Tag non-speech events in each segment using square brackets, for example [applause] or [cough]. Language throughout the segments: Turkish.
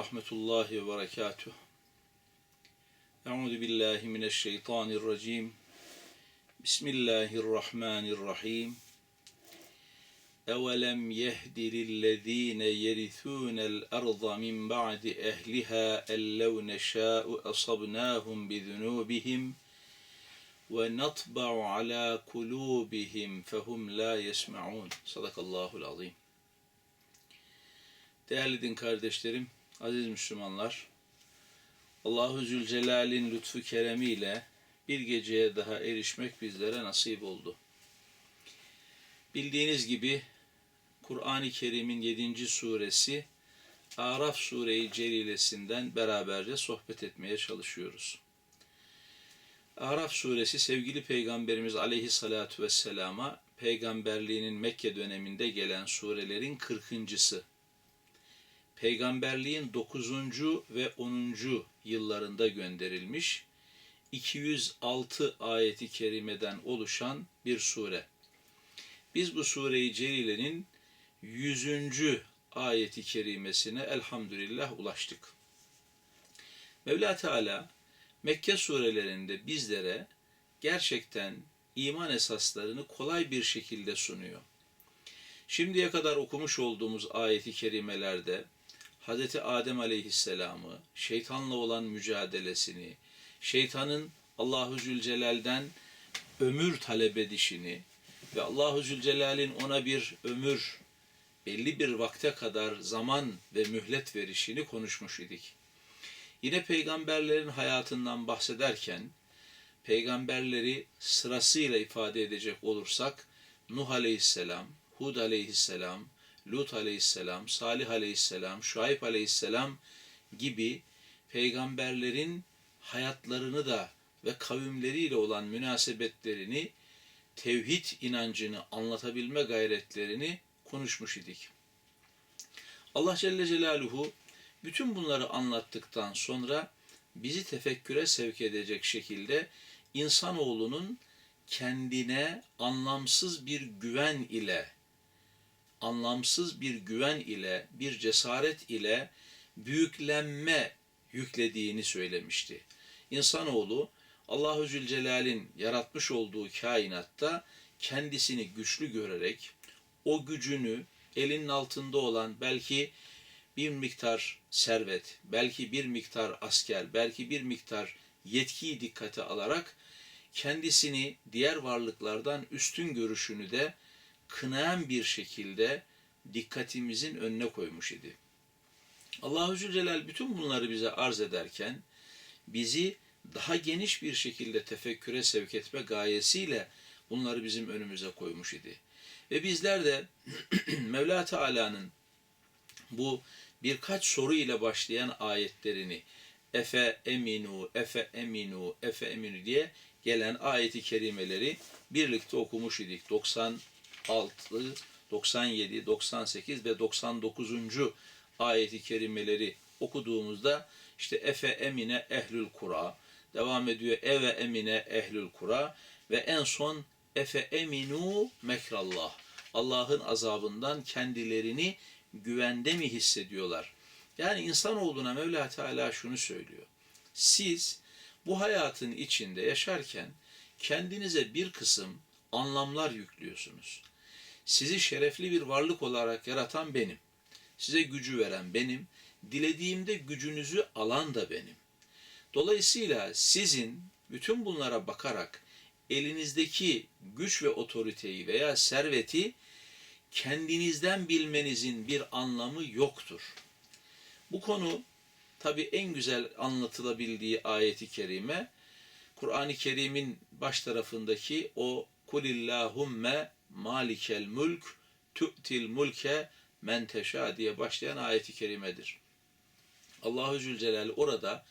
rahmetullahi ve berekatuh. Euzu billahi mineşşeytanirracim. Bismillahirrahmanirrahim. أولم يهد للذين يرثون الأرض من بعد أهلها أن لو نشاء أصبناهم بذنوبهم ونطبع على قلوبهم فهم لا يسمعون صدق الله العظيم Değerli din kardeşlerim, aziz Müslümanlar, Allahu Zülcelal'in lütfu keremiyle bir geceye daha erişmek bizlere nasip oldu. Bildiğiniz gibi Kur'an-ı Kerim'in 7. suresi Araf Sure-i Celilesinden beraberce sohbet etmeye çalışıyoruz. Araf suresi sevgili Peygamberimiz aleyhissalatu vesselama peygamberliğinin Mekke döneminde gelen surelerin 40.sı. Peygamberliğin 9. ve 10. yıllarında gönderilmiş 206 ayeti kerimeden oluşan bir sure. Biz bu sureyi Celile'nin 100. ayeti kerimesine elhamdülillah ulaştık. Mevla Teala Mekke surelerinde bizlere gerçekten iman esaslarını kolay bir şekilde sunuyor. Şimdiye kadar okumuş olduğumuz ayeti kerimelerde Hz. Adem aleyhisselamı, şeytanla olan mücadelesini, şeytanın Allahu Zülcelal'den ömür talep edişini ve Allahu Zülcelal'in ona bir ömür, belli bir vakte kadar zaman ve mühlet verişini konuşmuş idik. Yine peygamberlerin hayatından bahsederken, peygamberleri sırasıyla ifade edecek olursak, Nuh aleyhisselam, Hud aleyhisselam, Lut aleyhisselam, Salih aleyhisselam, Şuayb aleyhisselam gibi peygamberlerin hayatlarını da ve kavimleriyle olan münasebetlerini, tevhid inancını anlatabilme gayretlerini konuşmuş idik. Allah Celle Celaluhu bütün bunları anlattıktan sonra bizi tefekküre sevk edecek şekilde insanoğlunun kendine anlamsız bir güven ile anlamsız bir güven ile, bir cesaret ile büyüklenme yüklediğini söylemişti. İnsanoğlu Allahu Zülcelal'in yaratmış olduğu kainatta kendisini güçlü görerek o gücünü elinin altında olan belki bir miktar servet, belki bir miktar asker, belki bir miktar yetkiyi dikkate alarak kendisini diğer varlıklardan üstün görüşünü de kınayan bir şekilde dikkatimizin önüne koymuş idi. Allahu Zülcelal bütün bunları bize arz ederken bizi daha geniş bir şekilde tefekküre sevk etme gayesiyle bunları bizim önümüze koymuş idi. Ve bizler de [clears throat] Mevla Teala'nın bu birkaç soru ile başlayan ayetlerini Efe eminu, efe eminu, efe eminu diye gelen ayeti kerimeleri birlikte okumuş idik. 96, 97, 98 ve 99. ayeti kerimeleri okuduğumuzda işte efe emine ehlül kura devam ediyor eve emine ehlül kura ve en son efe eminu mekrallah Allah'ın azabından kendilerini güvende mi hissediyorlar? Yani insan olduğuna Mevla Teala şunu söylüyor. Siz bu hayatın içinde yaşarken kendinize bir kısım anlamlar yüklüyorsunuz. Sizi şerefli bir varlık olarak yaratan benim. Size gücü veren benim. Dilediğimde gücünüzü alan da benim. Dolayısıyla sizin bütün bunlara bakarak elinizdeki güç ve otoriteyi veya serveti kendinizden bilmenizin bir anlamı yoktur. Bu konu tabi en güzel anlatılabildiği ayeti kerime Kur'an-ı Kerim'in baş tarafındaki o Kulillahumme malikel mulk tu'til mulke men teşa diye başlayan ayeti kerimedir. Allahu Zülcelal orada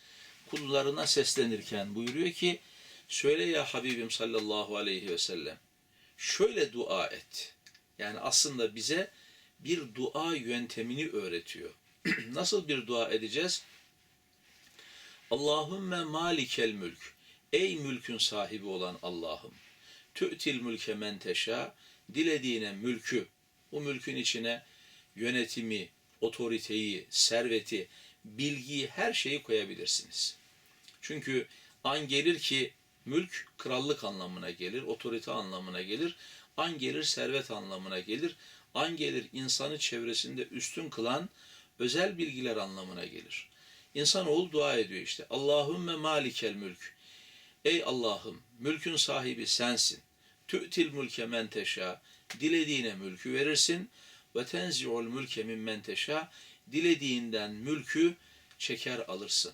kullarına seslenirken buyuruyor ki söyle ya Habibim sallallahu aleyhi ve sellem şöyle dua et. Yani aslında bize bir dua yöntemini öğretiyor. [clears throat] Nasıl bir dua edeceğiz? Allahümme malikel mülk. Ey mülkün sahibi olan Allah'ım. Tü'til mülke men teşa. Dilediğine mülkü, bu mülkün içine yönetimi, otoriteyi, serveti bilgiyi, her şeyi koyabilirsiniz. Çünkü an gelir ki mülk krallık anlamına gelir, otorite anlamına gelir. An gelir servet anlamına gelir. An gelir insanı çevresinde üstün kılan özel bilgiler anlamına gelir. İnsanoğlu dua ediyor işte. Allahümme malikel mülk. Ey Allah'ım mülkün sahibi sensin. Tü'til mülke men teşâ. Dilediğine mülkü verirsin. Ve tenzi'ul mülke mimmen teşâ. Dilediğinden mülkü çeker alırsın.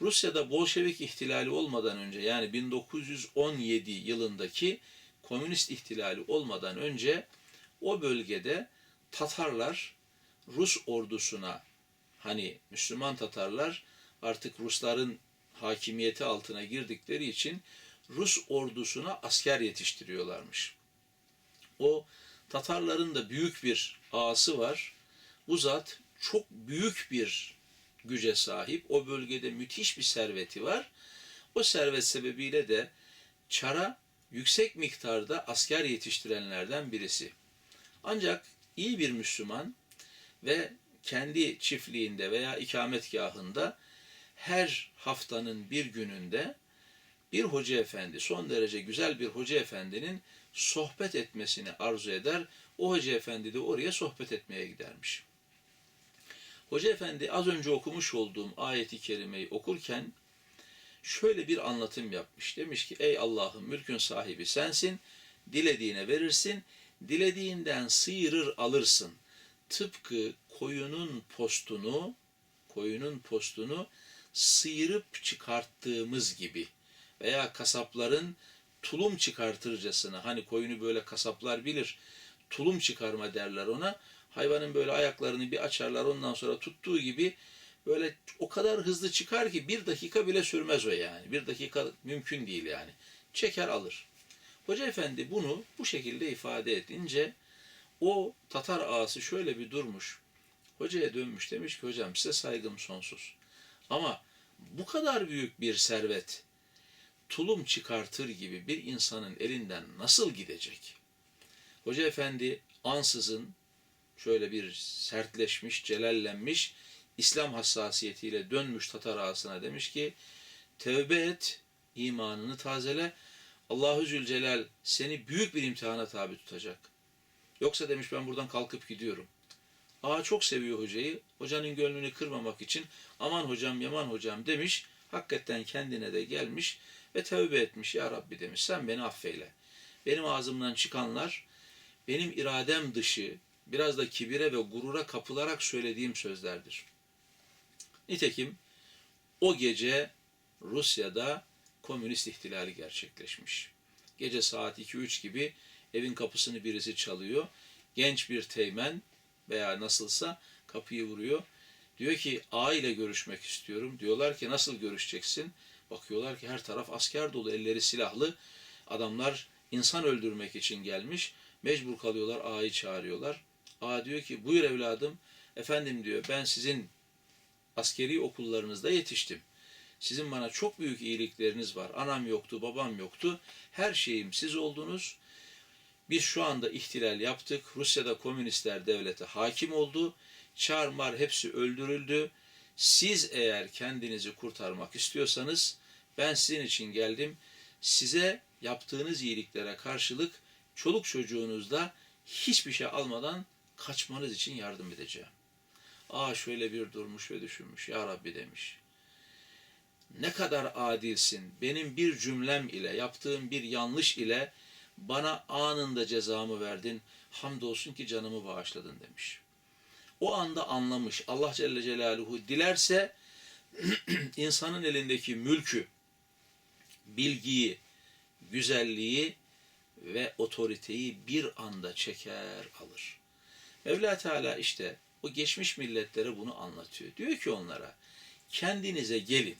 Rusya'da Bolşevik ihtilali olmadan önce yani 1917 yılındaki komünist ihtilali olmadan önce o bölgede Tatarlar Rus ordusuna hani Müslüman Tatarlar artık Rusların hakimiyeti altına girdikleri için Rus ordusuna asker yetiştiriyorlarmış. O Tatarların da büyük bir ağası var. Bu zat çok büyük bir güce sahip. O bölgede müthiş bir serveti var. O servet sebebiyle de Çar'a yüksek miktarda asker yetiştirenlerden birisi. Ancak iyi bir Müslüman ve kendi çiftliğinde veya ikametgahında her haftanın bir gününde bir hoca efendi, son derece güzel bir hoca efendinin sohbet etmesini arzu eder. O hoca efendi de oraya sohbet etmeye gidermiş. Hoca efendi az önce okumuş olduğum ayeti kerimeyi okurken şöyle bir anlatım yapmış. Demiş ki ey Allah'ım mülkün sahibi sensin, dilediğine verirsin, dilediğinden sıyırır alırsın. Tıpkı koyunun postunu, koyunun postunu sıyırıp çıkarttığımız gibi veya kasapların tulum çıkartırcasına hani koyunu böyle kasaplar bilir tulum çıkarma derler ona hayvanın böyle ayaklarını bir açarlar ondan sonra tuttuğu gibi böyle o kadar hızlı çıkar ki bir dakika bile sürmez o yani bir dakika mümkün değil yani çeker alır. Hoca efendi bunu bu şekilde ifade edince o Tatar ağası şöyle bir durmuş. Hocaya dönmüş demiş ki hocam size saygım sonsuz. Ama bu kadar büyük bir servet tulum çıkartır gibi bir insanın elinden nasıl gidecek? Hoca efendi ansızın şöyle bir sertleşmiş, celallenmiş, İslam hassasiyetiyle dönmüş Tatar ağasına demiş ki tevbe et, imanını tazele, Allahu Zülcelal seni büyük bir imtihana tabi tutacak. Yoksa demiş ben buradan kalkıp gidiyorum. Ağa çok seviyor hocayı. Hocanın gönlünü kırmamak için aman hocam yaman hocam demiş. Hakikaten kendine de gelmiş ve tövbe etmiş. Ya Rabbi demiş sen beni affeyle. Benim ağzımdan çıkanlar benim iradem dışı biraz da kibire ve gurura kapılarak söylediğim sözlerdir. Nitekim o gece Rusya'da komünist ihtilali gerçekleşmiş. Gece saat 2-3 gibi evin kapısını birisi çalıyor. Genç bir teğmen veya nasılsa kapıyı vuruyor. Diyor ki A ile görüşmek istiyorum. Diyorlar ki nasıl görüşeceksin? Bakıyorlar ki her taraf asker dolu, elleri silahlı. Adamlar insan öldürmek için gelmiş. Mecbur kalıyorlar, A'yı çağırıyorlar. A diyor ki buyur evladım. Efendim diyor ben sizin askeri okullarınızda yetiştim. Sizin bana çok büyük iyilikleriniz var. Anam yoktu, babam yoktu. Her şeyim siz oldunuz. Biz şu anda ihtilal yaptık. Rusya'da komünistler devlete hakim oldu. Çarmar hepsi öldürüldü. Siz eğer kendinizi kurtarmak istiyorsanız ben sizin için geldim. Size yaptığınız iyiliklere karşılık çoluk çocuğunuzda hiçbir şey almadan kaçmanız için yardım edeceğim. Aa şöyle bir durmuş ve düşünmüş. Ya Rabbi demiş. Ne kadar adilsin. Benim bir cümlem ile, yaptığım bir yanlış ile bana anında cezamı verdin. Hamdolsun ki canımı bağışladın demiş. O anda anlamış. Allah Celle Celaluhu dilerse [clears throat] insanın elindeki mülkü, bilgiyi, güzelliği ve otoriteyi bir anda çeker alır. Mevla Teala işte o geçmiş milletlere bunu anlatıyor. Diyor ki onlara kendinize gelin.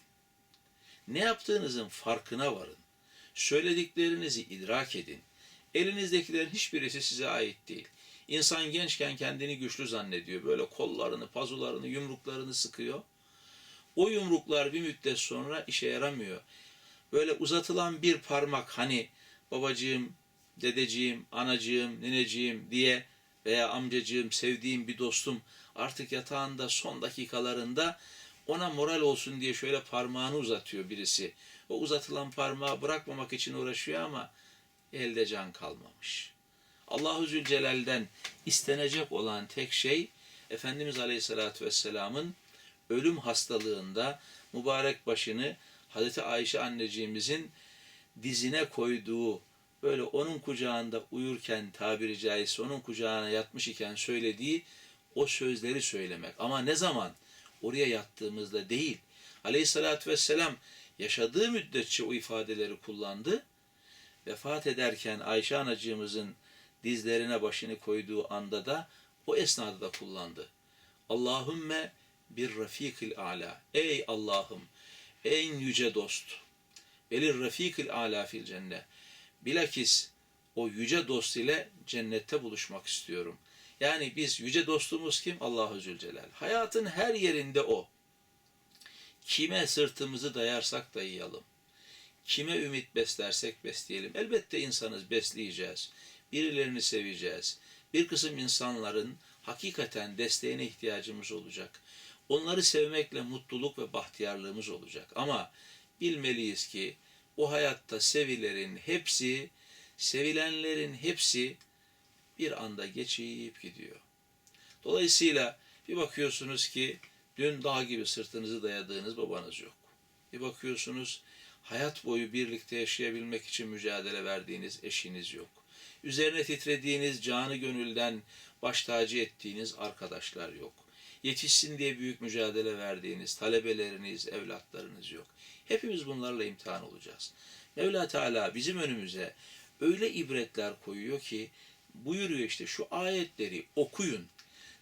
Ne yaptığınızın farkına varın. Söylediklerinizi idrak edin. Elinizdekilerin hiçbirisi size ait değil. İnsan gençken kendini güçlü zannediyor. Böyle kollarını, pazularını, yumruklarını sıkıyor. O yumruklar bir müddet sonra işe yaramıyor. Böyle uzatılan bir parmak hani babacığım, dedeciğim, anacığım, nineciğim diye veya amcacığım, sevdiğim bir dostum artık yatağında son dakikalarında ona moral olsun diye şöyle parmağını uzatıyor birisi. O uzatılan parmağı bırakmamak için uğraşıyor ama elde can kalmamış. Allahu Zülcelal'den istenecek olan tek şey Efendimiz Aleyhisselatü Vesselam'ın ölüm hastalığında mübarek başını Hazreti Ayşe anneciğimizin dizine koyduğu böyle onun kucağında uyurken tabiri caizse onun kucağına yatmış iken söylediği o sözleri söylemek. Ama ne zaman? Oraya yattığımızda değil. Aleyhissalatü vesselam yaşadığı müddetçe o ifadeleri kullandı. Vefat ederken Ayşe anacığımızın dizlerine başını koyduğu anda da o esnada da kullandı. Allahümme bir rafikil ala. Ey Allah'ım en yüce dost. Belir rafikil ala fil cennet. Bilakis o yüce dost ile cennette buluşmak istiyorum. Yani biz yüce dostumuz kim? Allahu Zülcelal. Hayatın her yerinde o. Kime sırtımızı dayarsak dayayalım. Kime ümit beslersek besleyelim. Elbette insanız, besleyeceğiz. Birilerini seveceğiz. Bir kısım insanların hakikaten desteğine ihtiyacımız olacak. Onları sevmekle mutluluk ve bahtiyarlığımız olacak. Ama bilmeliyiz ki o hayatta sevilerin hepsi, sevilenlerin hepsi bir anda geçip gidiyor. Dolayısıyla bir bakıyorsunuz ki dün dağ gibi sırtınızı dayadığınız babanız yok. Bir bakıyorsunuz hayat boyu birlikte yaşayabilmek için mücadele verdiğiniz eşiniz yok. Üzerine titrediğiniz, canı gönülden baş tacı ettiğiniz arkadaşlar yok. Yetişsin diye büyük mücadele verdiğiniz talebeleriniz, evlatlarınız yok. Hepimiz bunlarla imtihan olacağız. Mevla Teala bizim önümüze öyle ibretler koyuyor ki buyuruyor işte şu ayetleri okuyun.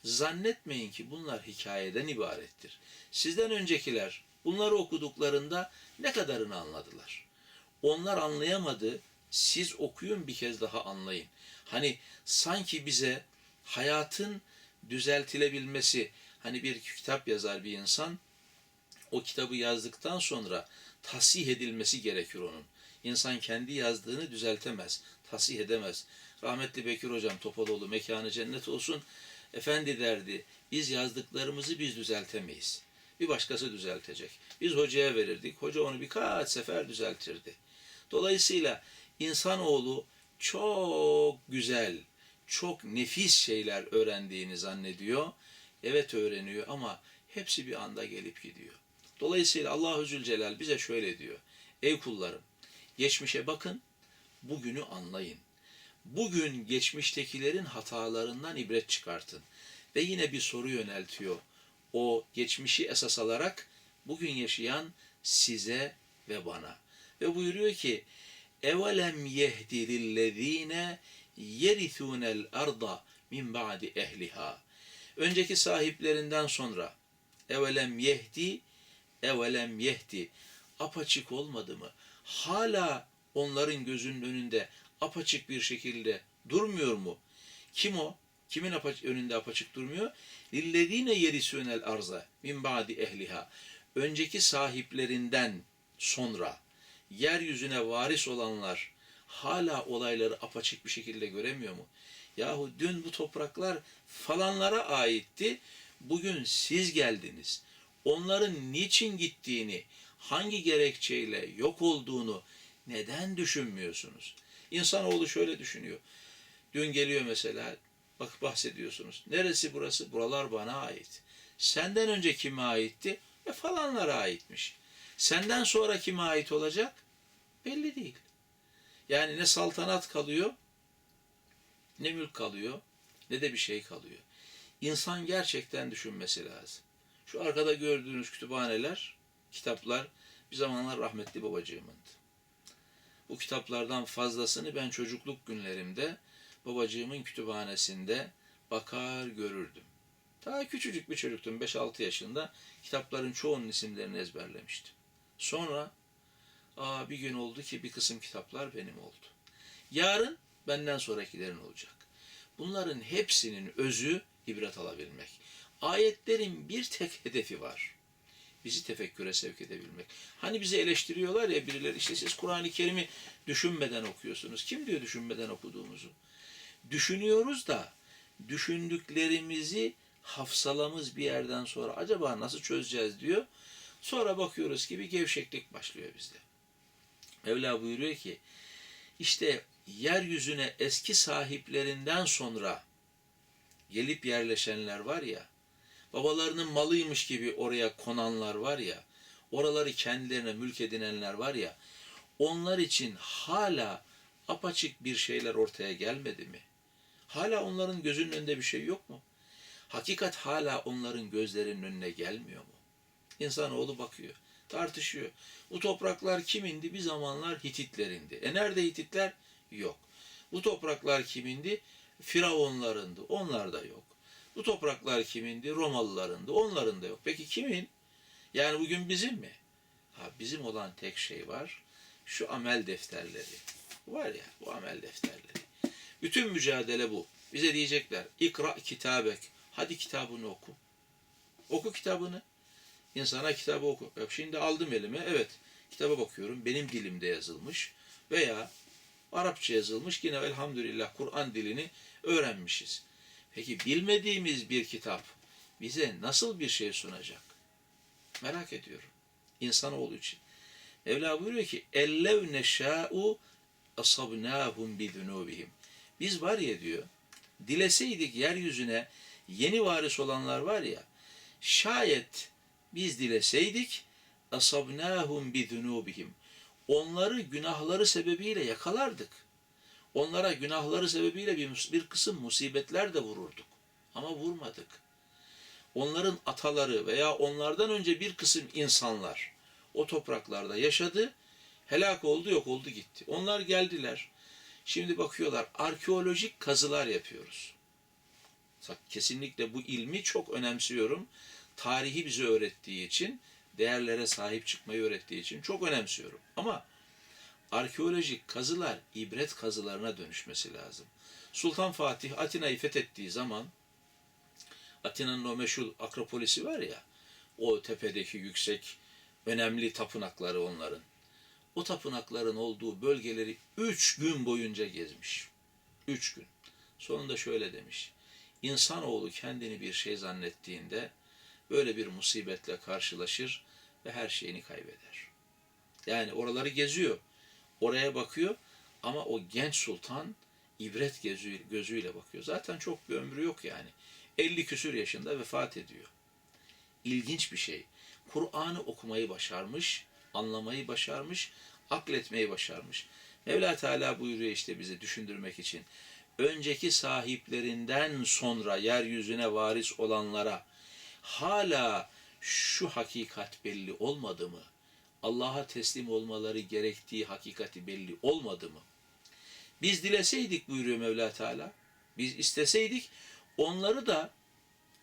Zannetmeyin ki bunlar hikayeden ibarettir. Sizden öncekiler bunları okuduklarında ne kadarını anladılar? Onlar anlayamadı. Siz okuyun bir kez daha anlayın. Hani sanki bize hayatın düzeltilebilmesi, hani bir kitap yazar bir insan, o kitabı yazdıktan sonra tasih edilmesi gerekir onun. İnsan kendi yazdığını düzeltemez, tasih edemez. Rahmetli Bekir Hocam Topaloğlu mekanı cennet olsun. Efendi derdi, biz yazdıklarımızı biz düzeltemeyiz. Bir başkası düzeltecek. Biz hocaya verirdik. Hoca onu birkaç sefer düzeltirdi. Dolayısıyla insanoğlu çok güzel, çok nefis şeyler öğrendiğini zannediyor. Evet öğreniyor ama hepsi bir anda gelip gidiyor. Dolayısıyla Allahu Zülcelal bize şöyle diyor. Ey kullarım, geçmişe bakın, bugünü anlayın. Bugün geçmiştekilerin hatalarından ibret çıkartın. Ve yine bir soru yöneltiyor. O geçmişi esas alarak bugün yaşayan size ve bana. Ve buyuruyor ki evelem yehdi lillezine yerithunel arda min ba'di ehliha. Önceki sahiplerinden sonra evelem yehdi evelem yehdi apaçık olmadı mı? Hala onların gözünün önünde apaçık bir şekilde durmuyor mu? Kim o? Kimin apaçık, önünde apaçık durmuyor? Lillezine yerisünel arza min ba'di ehliha. Önceki sahiplerinden sonra yeryüzüne varis olanlar hala olayları apaçık bir şekilde göremiyor mu? Yahu dün bu topraklar falanlara aitti. Bugün siz geldiniz. Onların niçin gittiğini, hangi gerekçeyle yok olduğunu neden düşünmüyorsunuz? İnsanoğlu şöyle düşünüyor. Dün geliyor mesela, bak bahsediyorsunuz. Neresi burası? Buralar bana ait. Senden önce kime aitti? E falanlara aitmiş. Senden sonra kime ait olacak? Belli değil. Yani ne saltanat kalıyor, ne mülk kalıyor, ne de bir şey kalıyor. İnsan gerçekten düşünmesi lazım. Şu arkada gördüğünüz kütüphaneler, kitaplar bir zamanlar rahmetli babacığımındı. Bu kitaplardan fazlasını ben çocukluk günlerimde babacığımın kütüphanesinde bakar görürdüm. Daha küçücük bir çocuktum, 5-6 yaşında. Kitapların çoğunun isimlerini ezberlemiştim. Sonra aa bir gün oldu ki bir kısım kitaplar benim oldu. Yarın benden sonrakilerin olacak. Bunların hepsinin özü ibret alabilmek. Ayetlerin bir tek hedefi var. Bizi tefekküre sevk edebilmek. Hani bizi eleştiriyorlar ya birileri işte siz Kur'an-ı Kerim'i düşünmeden okuyorsunuz. Kim diyor düşünmeden okuduğumuzu? Düşünüyoruz da düşündüklerimizi hafsalamız bir yerden sonra acaba nasıl çözeceğiz diyor. Sonra bakıyoruz ki bir gevşeklik başlıyor bizde. Mevla buyuruyor ki işte yeryüzüne eski sahiplerinden sonra gelip yerleşenler var ya, babalarının malıymış gibi oraya konanlar var ya, oraları kendilerine mülk edinenler var ya, onlar için hala apaçık bir şeyler ortaya gelmedi mi? Hala onların gözünün önünde bir şey yok mu? Hakikat hala onların gözlerinin önüne gelmiyor mu? İnsanoğlu bakıyor, tartışıyor. Bu topraklar kimindi? Bir zamanlar Hititlerindi. E nerede Hititler? Yok. Bu topraklar kimindi? Firavunlarındı. Onlar da yok. Bu topraklar kimindi? Romalılarındı. Onların da yok. Peki kimin? Yani bugün bizim mi? Ha bizim olan tek şey var. Şu amel defterleri. Var ya bu amel defterleri. Bütün mücadele bu. Bize diyecekler ikra kitabek. Hadi kitabını oku. Oku kitabını. İnsana kitabı oku. Şimdi aldım elime. Evet kitaba bakıyorum. Benim dilimde yazılmış. Veya Arapça yazılmış. Yine elhamdülillah Kur'an dilini öğrenmişiz. Peki bilmediğimiz bir kitap bize nasıl bir şey sunacak? Merak ediyorum. İnsanoğlu için. Mevla buyuruyor ki ellev neşâ'u asabnâhum bidunûbihim. Biz var ya diyor, dileseydik yeryüzüne yeni varis olanlar var ya, şayet biz dileseydik asabnâhum bidunûbihim. Onları günahları sebebiyle yakalardık. Onlara günahları sebebiyle bir, bir kısım musibetler de vururduk. Ama vurmadık. Onların ataları veya onlardan önce bir kısım insanlar o topraklarda yaşadı, helak oldu, yok oldu gitti. Onlar geldiler. Şimdi bakıyorlar, arkeolojik kazılar yapıyoruz. Kesinlikle bu ilmi çok önemsiyorum. Tarihi bize öğrettiği için, değerlere sahip çıkmayı öğrettiği için çok önemsiyorum. Ama arkeolojik kazılar ibret kazılarına dönüşmesi lazım. Sultan Fatih Atina'yı fethettiği zaman Atina'nın o meşhur Akropolisi var ya, o tepedeki yüksek önemli tapınakları onların. O tapınakların olduğu bölgeleri üç gün boyunca gezmiş. Üç gün. Sonunda şöyle demiş. İnsanoğlu kendini bir şey zannettiğinde böyle bir musibetle karşılaşır ve her şeyini kaybeder. Yani oraları geziyor. Oraya bakıyor ama o genç sultan ibret gözü, gözüyle bakıyor. Zaten çok bir ömrü yok yani. 50 küsür yaşında vefat ediyor. İlginç bir şey. Kur'an'ı okumayı başarmış, anlamayı başarmış, akletmeyi başarmış. Mevla Teala buyuruyor işte bize düşündürmek için. Önceki sahiplerinden sonra yeryüzüne varis olanlara hala şu hakikat belli olmadı mı? Allah'a teslim olmaları gerektiği hakikati belli olmadı mı? Biz dileseydik buyuruyor Mevla Teala. Biz isteseydik onları da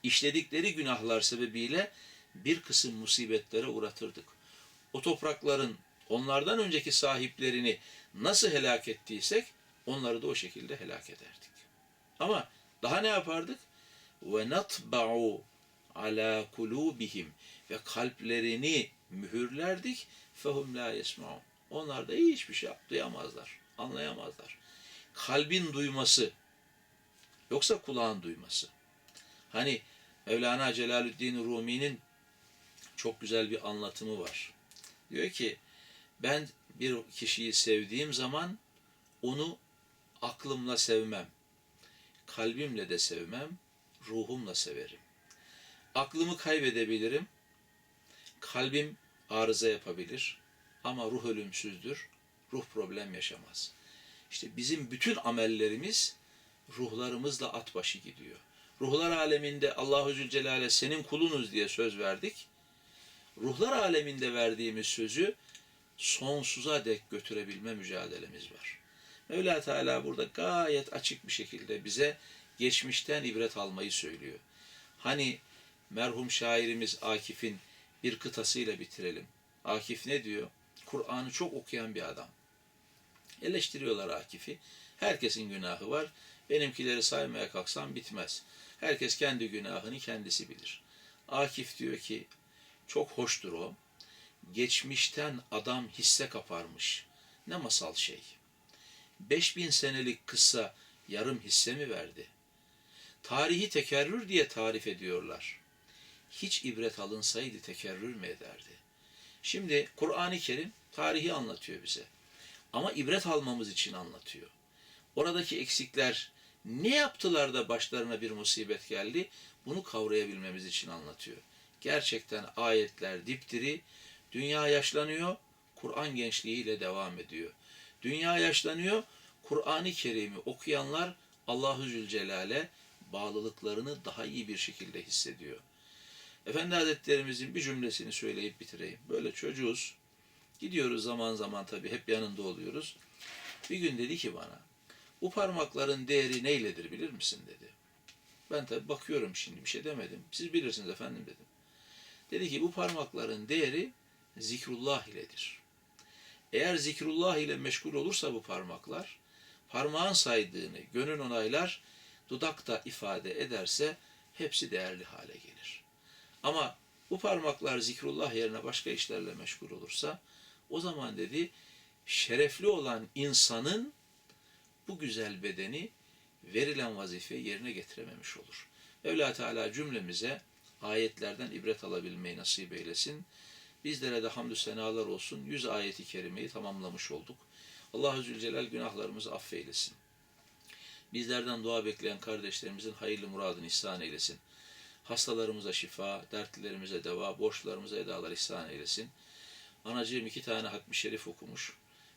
işledikleri günahlar sebebiyle bir kısım musibetlere uğratırdık. O toprakların onlardan önceki sahiplerini nasıl helak ettiysek onları da o şekilde helak ederdik. Ama daha ne yapardık? Ve natba'u ala kulubihim ve kalplerini mühürlerdik fehum la yesmaun. Onlar da hiçbir şey duyamazlar, anlayamazlar. Kalbin duyması yoksa kulağın duyması. Hani Mevlana Celaleddin Rumi'nin çok güzel bir anlatımı var. Diyor ki ben bir kişiyi sevdiğim zaman onu aklımla sevmem. Kalbimle de sevmem, ruhumla severim. Aklımı kaybedebilirim. Kalbim arıza yapabilir ama ruh ölümsüzdür. Ruh problem yaşamaz. İşte bizim bütün amellerimiz ruhlarımızla at başı gidiyor. Ruhlar aleminde Allahu Zülcelal'e senin kulunuz diye söz verdik. Ruhlar aleminde verdiğimiz sözü sonsuza dek götürebilme mücadelemiz var. Mevla Teala burada gayet açık bir şekilde bize geçmişten ibret almayı söylüyor. Hani merhum şairimiz Akif'in bir kıtasıyla bitirelim. Akif ne diyor? Kur'an'ı çok okuyan bir adam. Eleştiriyorlar Akif'i. Herkesin günahı var. Benimkileri saymaya kalksam bitmez. Herkes kendi günahını kendisi bilir. Akif diyor ki çok hoştur o. Geçmişten adam hisse kaparmış. Ne masal şey. 5000 senelik kısa yarım hisse mi verdi? Tarihi tekerrür diye tarif ediyorlar. Hiç ibret alınsaydı tekerrür mü ederdi? Şimdi Kur'an-ı Kerim tarihi anlatıyor bize. Ama ibret almamız için anlatıyor. Oradaki eksikler ne yaptılar da başlarına bir musibet geldi? Bunu kavrayabilmemiz için anlatıyor. Gerçekten ayetler dipdiri, dünya yaşlanıyor, Kur'an gençliğiyle devam ediyor. Dünya yaşlanıyor, Kur'an-ı Kerim'i okuyanlar Allahu Zülcelal'e bağlılıklarını daha iyi bir şekilde hissediyor. Efendi Hazretlerimizin bir cümlesini söyleyip bitireyim. Böyle çocuğuz, gidiyoruz zaman zaman tabii hep yanında oluyoruz. Bir gün dedi ki bana, bu parmakların değeri neyledir bilir misin dedi. Ben tabii bakıyorum şimdi bir şey demedim. Siz bilirsiniz efendim dedim. Dedi ki bu parmakların değeri zikrullah iledir. Eğer zikrullah ile meşgul olursa bu parmaklar, parmağın saydığını gönül onaylar, dudakta ifade ederse hepsi değerli hale gelir. Ama bu parmaklar zikrullah yerine başka işlerle meşgul olursa, o zaman dedi, şerefli olan insanın bu güzel bedeni verilen vazifeyi yerine getirememiş olur. Mevla Teala cümlemize ayetlerden ibret alabilmeyi nasip eylesin. Bizlere de hamdü senalar olsun. Yüz ayeti kerimeyi tamamlamış olduk. Allah-u Zülcelal günahlarımızı affeylesin. Bizlerden dua bekleyen kardeşlerimizin hayırlı muradını ihsan eylesin. Hastalarımıza şifa, dertlilerimize deva, borçlarımıza edalar ihsan eylesin. Anacığım iki tane hatmi şerif okumuş.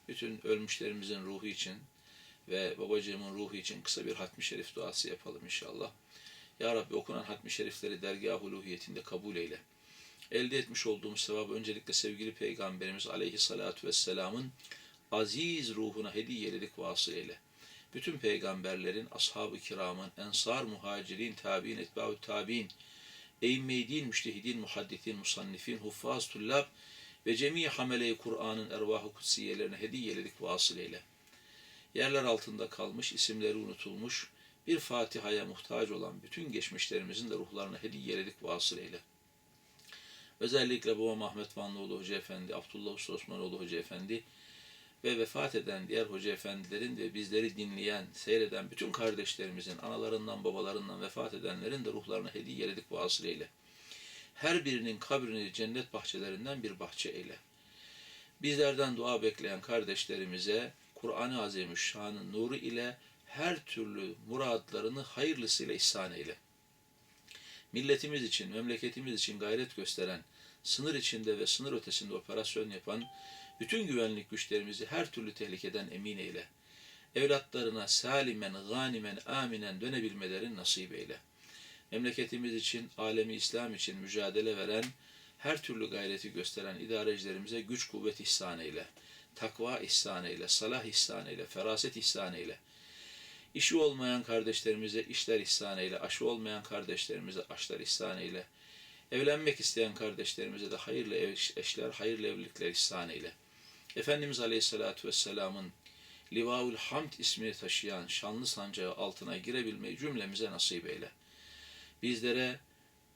Bütün ölmüşlerimizin ruhu için ve babacığımın ruhu için kısa bir hatmi şerif duası yapalım inşallah. Ya Rabbi okunan hatmi şerifleri dergah uluhiyetinde kabul eyle. Elde etmiş olduğumuz sevabı öncelikle sevgili Peygamberimiz aleyhissalatu vesselamın aziz ruhuna hediyeledik vasıl eyle. Bütün peygamberlerin, ashab-ı kiramın, ensar, muhacirin, tabi'in, etba'u tabi'in, eğimme-i din, müştehidin, muhadditin, musannifin, huffaz, tullab ve cemi hamele-i Kur'an'ın ervah-ı kutsiyelerine hediyeledik vasıl eyle. Yerler altında kalmış, isimleri unutulmuş, bir Fatiha'ya muhtaç olan bütün geçmişlerimizin de ruhlarına hediyeledik vasıl eyle. Özellikle babam Ahmet Vanlıoğlu Hoca Efendi, Abdullah Usta Osmanoğlu Hoca Efendi ve vefat eden diğer hoca efendilerin de bizleri dinleyen, seyreden bütün kardeşlerimizin, analarından, babalarından vefat edenlerin de ruhlarına hediyeledik vasıl eyle. Her birinin kabrini cennet bahçelerinden bir bahçe eyle. Bizlerden dua bekleyen kardeşlerimize Kur'an-ı Azimüşşan'ın nuru ile her türlü muradlarını hayırlısıyla ihsan eyle. Milletimiz için, memleketimiz için gayret gösteren, sınır içinde ve sınır ötesinde operasyon yapan bütün güvenlik güçlerimizi her türlü tehlikeden emin eyle. Evlatlarına salimen, ganimen, aminen dönebilmelerini nasip eyle. Memleketimiz için, alemi İslam için mücadele veren, her türlü gayreti gösteren idarecilerimize güç kuvvet ihsan eyle. Takva ihsan eyle, salah ihsan eyle, feraset ihsan eyle. İşi olmayan kardeşlerimize işler ihsan eyle, aşı olmayan kardeşlerimize aşlar ihsan eyle. Evlenmek isteyen kardeşlerimize de hayırlı eşler, hayırlı evlilikler ihsan eyle. Efendimiz Aleyhisselatü Vesselam'ın Livaul Hamd ismini taşıyan şanlı sancağı altına girebilmeyi cümlemize nasip eyle. Bizlere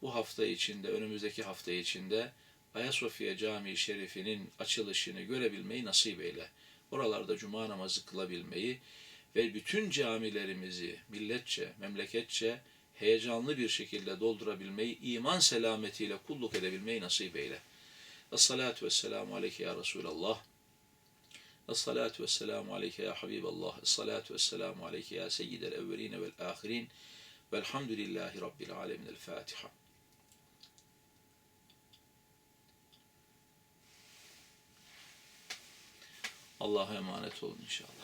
bu hafta içinde, önümüzdeki hafta içinde Ayasofya Camii Şerifi'nin açılışını görebilmeyi nasip eyle. Oralarda cuma namazı kılabilmeyi ve bütün camilerimizi milletçe, memleketçe heyecanlı bir şekilde doldurabilmeyi, iman selametiyle kulluk edebilmeyi nasip eyle. Esselatu vesselamu aleyke ya Resulallah. Esselatu vesselamu aleyke ya Habiballah. Esselatu vesselamu aleyke ya Seyyidel evveline vel ahirin. Velhamdülillahi Rabbil alemin. El Fatiha. Allah'a emanet olun inşallah.